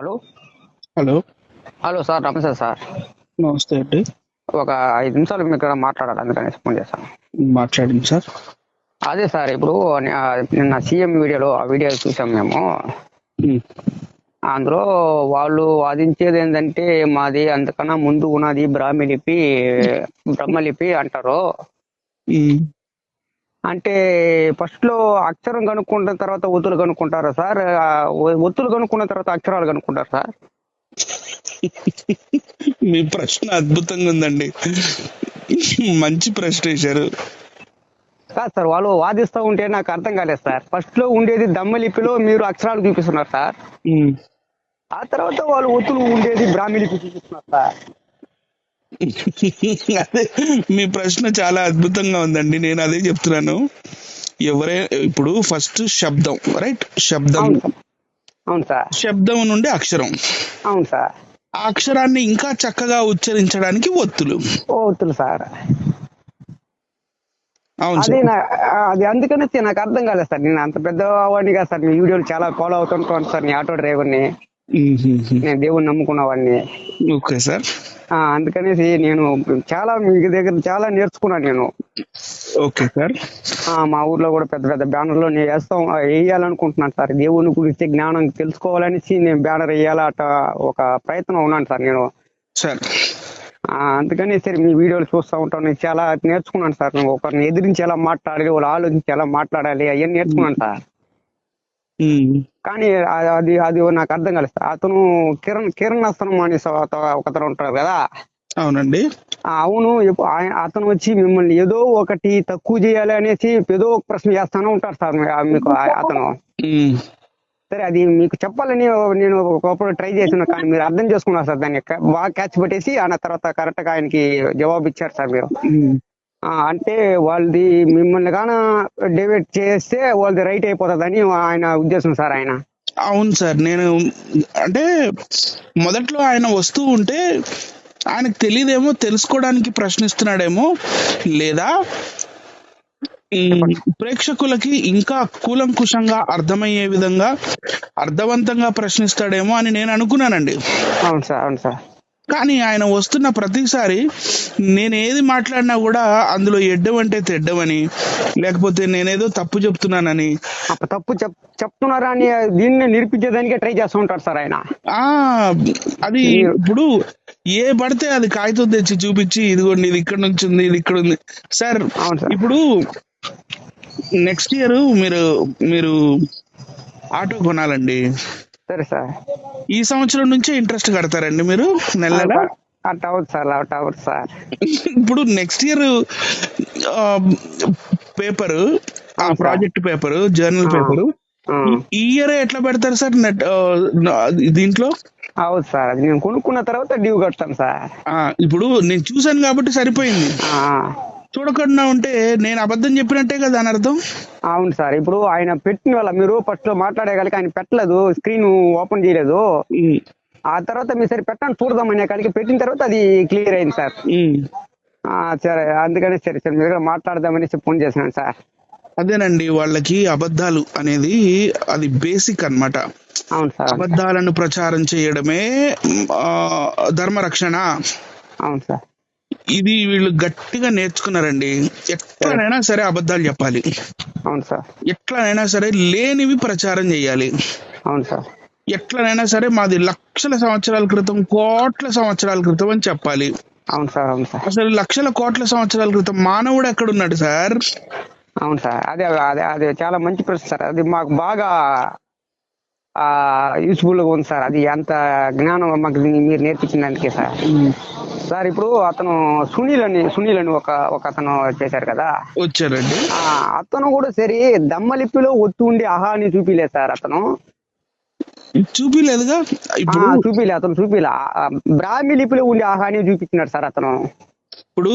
Hello. Hello. Hello sir నమస్తే sir. నమస్తే అండి. ఒక ఐదు నిమిషాలు మీకు ఇక్కడ మాట్లాడాలి అందుకని ఫోన్ చేశాను. మాట్లాడండి సార్. అదే సార్ ఇప్పుడు నిన్న సీఎం వీడియోలో ఆ వీడియో చూసాం మేము. అందులో వాళ్ళు వాదించేది ఏంటంటే మాది అంతకన్నా ముందు ఉన్నది బ్రాహ్మి లిపి బ్రహ్మలిపి అంటారు. అంటే ఫస్ట్లో అక్షరం కనుక్కుంటున్న తర్వాత ఒత్తులు కనుక్కుంటారా సార్? ఒత్తులు కనుక్కున్న తర్వాత అక్షరాలు కనుక్కుంటారు సార్? మీ ప్రశ్న అద్భుతంగా ఉందండి. మంచి ప్రశ్న వేశారు. కాదు సార్ వాళ్ళు వాదిస్తూ ఉంటే నాకు అర్థం కాలేదు సార్. ఫస్ట్లో ఉండేది దమ్మలిపిలో మీరు అక్షరాలు చూపిస్తున్నారు సార్. ఆ తర్వాత వాళ్ళు ఒత్తులు ఉండేది బ్రాహ్మీ లిపి చూపిస్తున్నారు సార్. అదే మీ ప్రశ్న చాలా అద్భుతంగా ఉందండి. నేను అదే చెప్తున్నాను. ఎవరే ఇప్పుడు ఫస్ట్ శబ్దం రైట్ శబ్దం. అవును సార్. శబ్దం నుండి అక్షరం. అవును సార్. ఆ అక్షరాన్ని ఇంకా చక్కగా ఉచ్చరించడానికి ఒత్తులు. ఒత్తులు సార్. అది అది అందుకనే నాకు అర్థం కాలేదు సార్. నేను అంత పెద్ద వాడిని కాదు సార్. మీ వీడియోలు చాలా ఫాలో అవుతుంటాను సార్ నీ ఆటో డ్రైవర్ని. నేను దేవుని నమ్ముకున్న వాడిని. Okay sir. ఆ, అందుకనేసి నేను చాలా మీ దగ్గర చాలా నేర్చుకున్నాను నేను. Okay sir. ఆ, మా ఊర్లో కూడా పెద్ద పెద్ద బ్యానర్లు నేను వేస్తాం వేయాలనుకుంటున్నాను సార్. దేవుని గురించి జ్ఞానం తెలుసుకోవాలనేసి నేను బ్యానర్ వేయాల అట ఒక ప్రయత్నం ఉన్నాను సార్ నేను. సార్. అందుకని సరే మీ వీడియోలు చూస్తూ ఉంటాను. నేను చాలా నేర్చుకున్నాను సార్. నేను ఒకరిని ఎదిరించి ఎలా మాట్లాడాలి వాళ్ళు ఆలోచించి ఎలా మాట్లాడాలి అవన్నీ నేర్చుకున్నాను సార్. కానీ అది అది నాకు అర్థం కాలేదు సార్. అతను కిరణ్ కిరణ్ అస్తనం అని ఒకతను ఉంటారు కదా. అవునండి. అవును అతను వచ్చి మిమ్మల్ని ఏదో ఒకటి తక్కువ చేయాలి అనేసి ఏదో ఒక ప్రశ్న చేస్తానే ఉంటారు సార్ మీకు అతను. సరే అది మీకు చెప్పాలని నేను ఒకప్పుడు ట్రై చేసిన కానీ మీరు అర్థం చేసుకున్నారు సార్ దాన్ని. బాగా క్యాచ్ పెట్టేసి ఆయన తర్వాత కరెక్ట్గా ఆయనకి జవాబు ఇచ్చారు సార్ మీరు. అంటే వాళ్ళది మిమ్మల్ని గాన డేవిడ్ చేస్తే వాళ్ళది రైట్ అయిపోతుందని ఆయన ఉద్దేశం సార్ ఆయన. అవును సార్ నేను అంటే మొదట్లో ఆయన వస్తూ ఉంటే ఆయనకు తెలియదేమో తెలుసుకోవడానికి ప్రశ్నిస్తున్నాడేమో లేదా ఈ ప్రేక్షకులకి ఇంకా కూలంకుషంగా అర్థమయ్యే విధంగా అర్థవంతంగా ప్రశ్నిస్తాడేమో అని నేను అనుకున్నానండి. అవును సార్ అవును సార్. కానీ ఆయన వస్తున్న ప్రతిసారి నేను ఏది మాట్లాడినా కూడా అందులో ఎడ్డం అంటే తెడ్డమని లేకపోతే నేనేదో తప్పు చెప్తున్నానని. తప్పు చెప్ చెప్తున్నారా అని దీన్ని నిరూపించేదానికే ట్రై చేస్తూ ఉంటారు సార్ ఆయన. ఆ అది ఇప్పుడు ఏ పడితే అది కాగితం తెచ్చి చూపించి ఇదిగోండి ఇది ఇక్కడ నుంచి ఉంది ఇది ఇక్కడ ఉంది. సార్ అవును సార్. ఇప్పుడు నెక్స్ట్ ఇయర్ మీరు మీరు ఆటో కొనాలండి. సరే సార్. ఈ సంవత్సరం నుంచే ఇంట్రెస్ట్ కడతారండి మీరు నెల నెల అట్ సార్ సార్. ఇప్పుడు నెక్స్ట్ ఇయర్ పేపర్ ఆ. Project paper journal. పేపర్ ఈ ఇయర్ ఎట్లా పెడతారు సార్? నెట్ దీంట్లో? అవును సార్ అది నేను కొనుక్కున్న తర్వాత డ్యూ కడతాను సార్. ఇప్పుడు నేను చూసాను కాబట్టి సరిపోయింది. చూడకుండా ఉంటే నేను అబద్ధం చెప్పినట్టే కదా అని అర్థం? అవును సార్ ఇప్పుడు ఆయన పెట్టిన వాళ్ళ మీరు ఫస్ట్లో మాట్లాడేగలికి ఆయన పెట్టలేదు స్క్రీన్ ఓపెన్ చేయలేదు. ఆ తర్వాత మీరు సరే పెట్టండి చూడదాం అనే కాడికి పెట్టిన తర్వాత అది క్లియర్ అయింది సార్. సరే అందుకని సరే సరే మీరు మాట్లాడదామని ఫోన్ చేసినాను సార్. అదేనండి వాళ్ళకి అబద్ధాలు అనేది అది బేసిక్ అన్నమాట. అవును సార్. అబద్ధాలను ప్రచారం చేయడమే ఆ, ధర్మరక్షణ. అవును సార్. ఇది వీళ్ళు గట్టిగా నేర్చుకున్నారండి. ఎట్లనైనా సరే అబద్ధాలు చెప్పాలి. అవును సార్. ఎట్లనైనా సరే లేనివి ప్రచారం చేయాలి. అవును సార్. ఎట్లనైనా సరే మాది లక్షల సంవత్సరాల క్రితం కోట్ల సంవత్సరాల క్రితం అని చెప్పాలి. అవును సార్ అవును సార్. అసలు లక్షల కోట్ల సంవత్సరాల క్రితం మానవుడు ఎక్కడున్నాడు సార్? అవును సార్ అదే అదే అదే చాలా మంచి ప్రశ్న సార్. అది మాకు బాగా యూస్ఫుల్గా ఉంది సార్. అది అంత జ్ఞానం మాకు మీరు నేర్పించినందుకే సార్. సార్ ఇప్పుడు అతను సునీల్ అని సునీల్ అని ఒక ఒక అతను చేశారు కదా. వచ్చారండి. అతను కూడా సరే దమ్మలిప్పిలో ఒత్తు ఉండి ఆహా అని చూపిలేదు సార్ అతను. చూపిలేదుగా? ఇప్పుడు చూపిలే అతను చూపిలే. బ్రాహ్మి లిపిలో ఉండి ఆహా అని చూపించినాడు సార్ అతను. ఇప్పుడు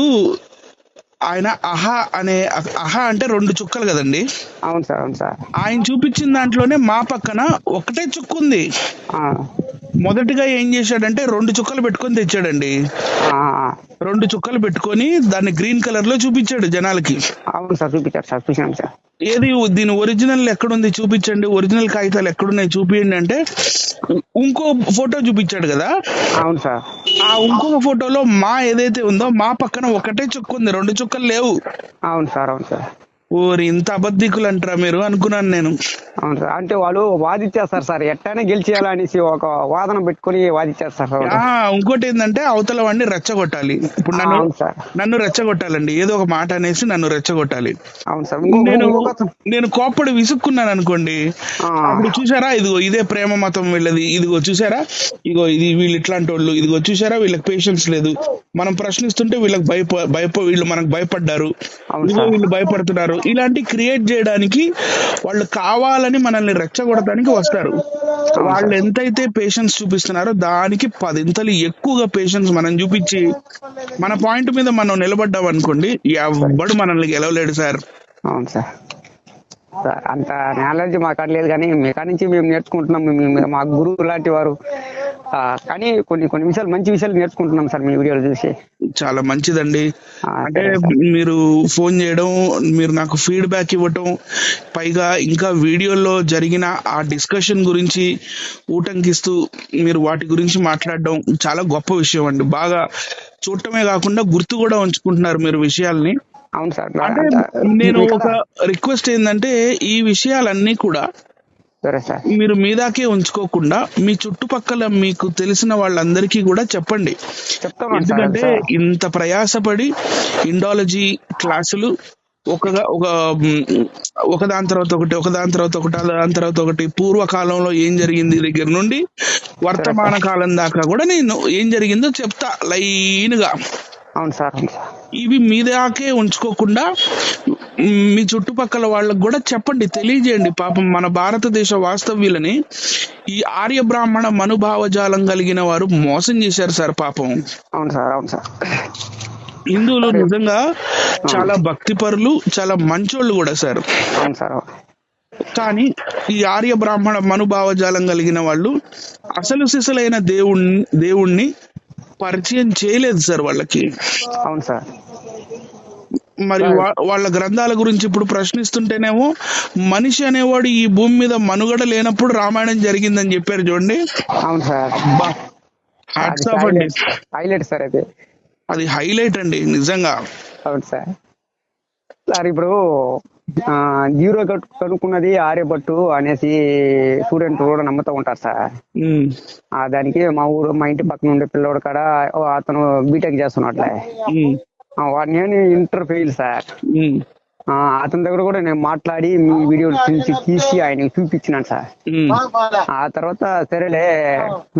ఆయన అహా అనే అహా అంటే రెండు చుక్కలు కదండి. అవును సార్ అవును సార్. ఆయన చూపించిన దాంట్లోనే మా పక్కన ఒకటే చుక్క ఉంది. ఆ, మొదటిగా ఏం చేశాడంటే రెండు చుక్కలు పెట్టుకొని తెచ్చాడండి. రెండు చుక్కలు పెట్టుకొని దాన్ని గ్రీన్ కలర్లో చూపించాడు జనాలకి. అవును సార్ చూపించారు సార్ చూసాను సార్. ఏది దీని ఒరిజినల్ ఎక్కడుంది చూపించండి. ఒరిజినల్ కాగితాలు ఎక్కడున్నాయి చూపించండి అంటే ఇంకో ఫోటో చూపించాడు కదా? అవును సార్. ఆ ఇంకొక ఫోటోలో మా ఏదైతే ఉందో మా పక్కన ఒకటే చుక్క ఉంది. రెండు చుక్కలు లేవు. అవును సార్ అవును సార్. ఓరి ఇంత అబద్ధికులు అంటారా మీరు అనుకున్నాను నేను. అవును సార్ అంటే వాళ్ళు వాదిచ్చేస్తారు సార్ ఎట్టైనా గెలిచేయాలనేసి ఒక వాదన పెట్టుకొని వాదిచ్చేస్తారు. ఇంకోటి ఏంటంటే అవతల వాడిని రెచ్చగొట్టాలి. ఇప్పుడు నన్ను నన్ను రెచ్చగొట్టాలండి. ఏదో ఒక మాట అనేసి నన్ను రెచ్చగొట్టాలి. అవును సార్ నేను నేను కోప్పడి విసుక్కున్నాను అనుకోండి. అప్పుడు చూసారా ఇదిగో ఇదే ప్రేమ మతం వీళ్ళది. ఇదిగో చూసారా ఇగో ఇది వీళ్ళు ఇట్లాంటి వాళ్ళు ఇదిగో చూసారా వీళ్ళకి పేషెన్స్ లేదు. మనం ప్రశ్నిస్తుంటే వీళ్ళకి భయప భయప వీళ్ళు మనకు భయపడ్డారు. ఇదిగో. వీళ్ళు భయపడుతున్నారు. ఇలాంటి క్రియేట్ చేయడానికి వాళ్ళు కావాలని మనల్ని రెచ్చగొడటానికి వస్తారు. వాళ్ళు ఎంతైతే పేషెన్స్ చూపిస్తున్నారో దానికి పదింతలు ఎక్కువగా పేషెన్స్ మనం చూపించి మన పాయింట్ మీద మనం నిలబడ్డాం అనుకోండి ఎవ్వడు మనల్ని గెలవలేడు సార్. అవును సార్. సార్, అంత నాలెడ్జ్ మాకు లేదు కానీ మీ నుంచి మేము నేర్చుకుంటున్నాం మా గురువు లాంటి వారు కానీ కొన్ని కొన్ని విషయాలు మంచి విషయాలు నేర్చుకుంటున్నాం సార్ మీ వీడియోలు చూసి. చాలా మంచిదండి. అంటే. మీరు ఫోన్ చేయడం మీరు నాకు ఫీడ్బ్యాక్ ఇవ్వటం పైగా ఇంకా వీడియోలో జరిగిన ఆ డిస్కషన్ గురించి ఊటంకిస్తూ మీరు వాటి గురించి మాట్లాడడం చాలా గొప్ప విషయం అండి. బాగా చూడటమే కాకుండా గుర్తు కూడా ఉంచుకుంటున్నారు మీరు విషయాల్ని. అవును సార్. నేను ఒక రిక్వెస్ట్ ఏంటంటే ఈ విషయాలన్నీ కూడా మీరు మీదాకే ఉంచుకోకుండా మీ చుట్టుపక్కల మీకు తెలిసిన వాళ్ళందరికీ కూడా చెప్పండి. ఎందుకంటే. ఇంత ప్రయాసపడి ఇండాలజీ క్లాసులు ఒక ఒక దాని తర్వాత ఒకటి ఒక దాని తర్వాత ఒకటి దాని తర్వాత ఒకటి పూర్వకాలంలో ఏం జరిగింది దగ్గర నుండి వర్తమాన కాలం దాకా కూడా నేను ఏం జరిగిందో చెప్తా లైన్గా అవును సార్. అవును సార్ ఇవి మీ దాకే ఉంచుకోకుండా మ్, చుట్టుపక్కల వాళ్ళకు కూడా చెప్పండి తెలియజేయండి. పాపం మన భారతదేశ వాస్తవ్యులని ఈ ఆర్య బ్రాహ్మణ మనుభావజాలం కలిగిన వారు మోసం చేశారు సార్ పాపం. అవును సార్ అవును సార్. హిందువులు నిజంగా చాలా భక్తిపరులు చాలా మంచోళ్ళు కూడా సార్. అవును సార్ కానీ ఈ ఆర్య బ్రాహ్మణ మనుభావజాలం కలిగిన వాళ్ళు అసలు సిసలైన దేవుణ్ణి దేవుణ్ణి పరిచయం చేయలేదు సార్ వాళ్ళకి. అవును సార్. మరి వాళ్ళ గ్రంథాల గురించి ఇప్పుడు ప్రశ్నిస్తుంటేనేమో మనిషి అనేవాడు ఈ భూమి మీద మనుగడ లేనప్పుడు రామాయణం జరిగిందని చెప్పారు చూడండి. అవును సార్. హైలైట్ సార్ అది. అది హైలైట్ అండి నిజంగా. అవును సార్. సార్ ఇప్పుడు జీరో కనుక్కున్నది ఆర్యభట్టు అనేసి స్టూడెంట్ కూడా నమ్ముతూ ఉంటారు సార్. దానికి మా ఊరు మా ఇంటి పక్కన ఉండే పిల్లోడు కాడ అతను బీటెక్ చేస్తున్నట్లే ఉమ్, ఆ, వాడు నేను ఇంటర్ ఫెయిల్ సార్ అతని దగ్గర కూడా నేను మాట్లాడి మీ వీడియోలు తీసి తీసి ఆయనకి చూపించినాను సార్. ఆ తర్వాత సరేలే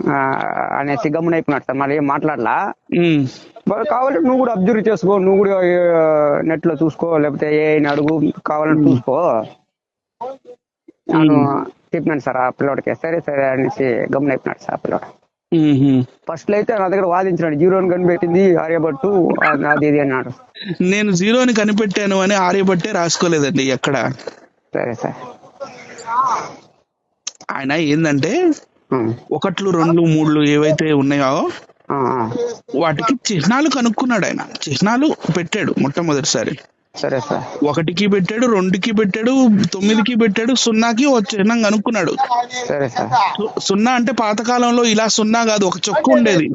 ఆ, అనేసి గమ్మున అయిపోయినాడు సార్. మరి ఏం మాట్లాడలా? కావాలంటే నువ్వు కూడా అబ్జర్వ్ చేసుకో నువ్వు కూడా నెట్లో చూసుకో లేకపోతే ఏ అడుగు కావాలంటే చూసుకో. నేను చెప్పినాను సార్ ఆ పిల్లోడికి. సరే సరే అనేసి గమ్మున అయిపోయినాడు సార్ ఆ పిల్లోడు. ఫస్ట్లో అయితే నా దగ్గర వాదించినాడు. జీరోని కనిపెట్టింది ఆర్యభట్టు. అది అది ఇది అన్నాడు. నేను జీరోని కనిపెట్టాను అని ఆర్యభట్టే రాసుకోలేదండి ఎక్కడ? సరే సార్. ఆయన ఏందంటే ఉం. ఒకట్లు రెండు మూడులు ఏవైతే ఉన్నాయో. వాటికి చిహ్నాలు కనుక్కున్నాడు ఆయన. చిహ్నాలు పెట్టాడు మొట్టమొదటిసారి. సరే సార్. ఒకటికి పెట్టాడు రెండుకి పెట్టాడు తొమ్మిదికి పెట్టాడు సున్నాకి చిహ్నం కనుక్కున్నాడు. సరే సార్. సున్నా అంటే పాతకాలంలో ఇలా సున్నా కాదు ఒక చుక్క ఉండేది.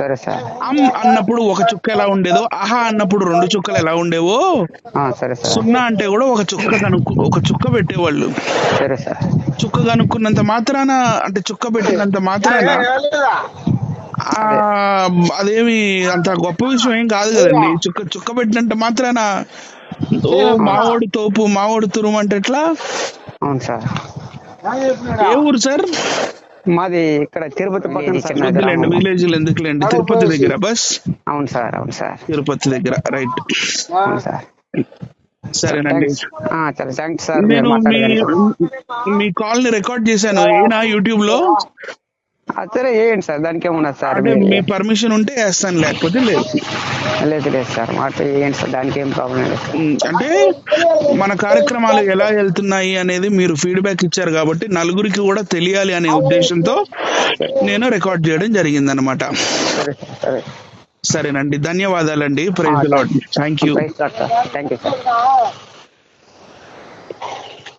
సరే సార్. అమ్ అన్నప్పుడు ఒక చుక్క ఎలా ఉండేదో ఆహా అన్నప్పుడు రెండు చుక్కలు ఎలా ఉండేవో సరే సార్. సున్నా అంటే కూడా ఒక చుక్క కనుక్కు ఒక చుక్క పెట్టేవాళ్ళు. సరే సార్. చుక్క కనుక్కున్నంత మాత్రాన అంటే చుక్క పెట్టినంత మాత్రాన అదేమి అంత గొప్ప విషయం ఏం కాదు కదండి. చుక్క చుక్క పెట్టినంత మాత్రాన మావోడు తోపు మావోడు తురుము అంటే ఎట్లా? అవును సార్. ఏ ఊరు సార్? మాది ఇక్కడ తిరుపతి పక్కన. విలేజ్ ఎందుకులేండి? తిరుపతి దగ్గర బస్? అవును సార్ అవును సార్. తిరుపతి దగ్గర రైట్. అవును సార్. సరేనండి. చాలా థ్యాంక్స్ సార్ నేను మీ కాల్ని రికార్డ్ చేశాను. ఏనా యూట్యూబ్లో అది సరే వేయండి సార్ దానికి ఏమున్నది సార్. మీ పర్మిషన్ ఉంటే వేస్తాను లేకపోతే లేదు. లేదు లేదు సార్ మాట వేయండి సార్ దానికి ఏం ప్రాబ్లం లేదు. అంటే మన కార్యక్రమాలు ఎలా వెళ్తున్నాయి అనేది మీరు ఫీడ్బ్యాక్ ఇచ్చారు కాబట్టి నలుగురికి కూడా తెలియాలి అనే ఉద్దేశంతో నేను రికార్డ్ చేయడం జరిగింది అనమాట సరే. సార్. సరే సరేనండి ధన్యవాదాలండి prize thank you thank you sir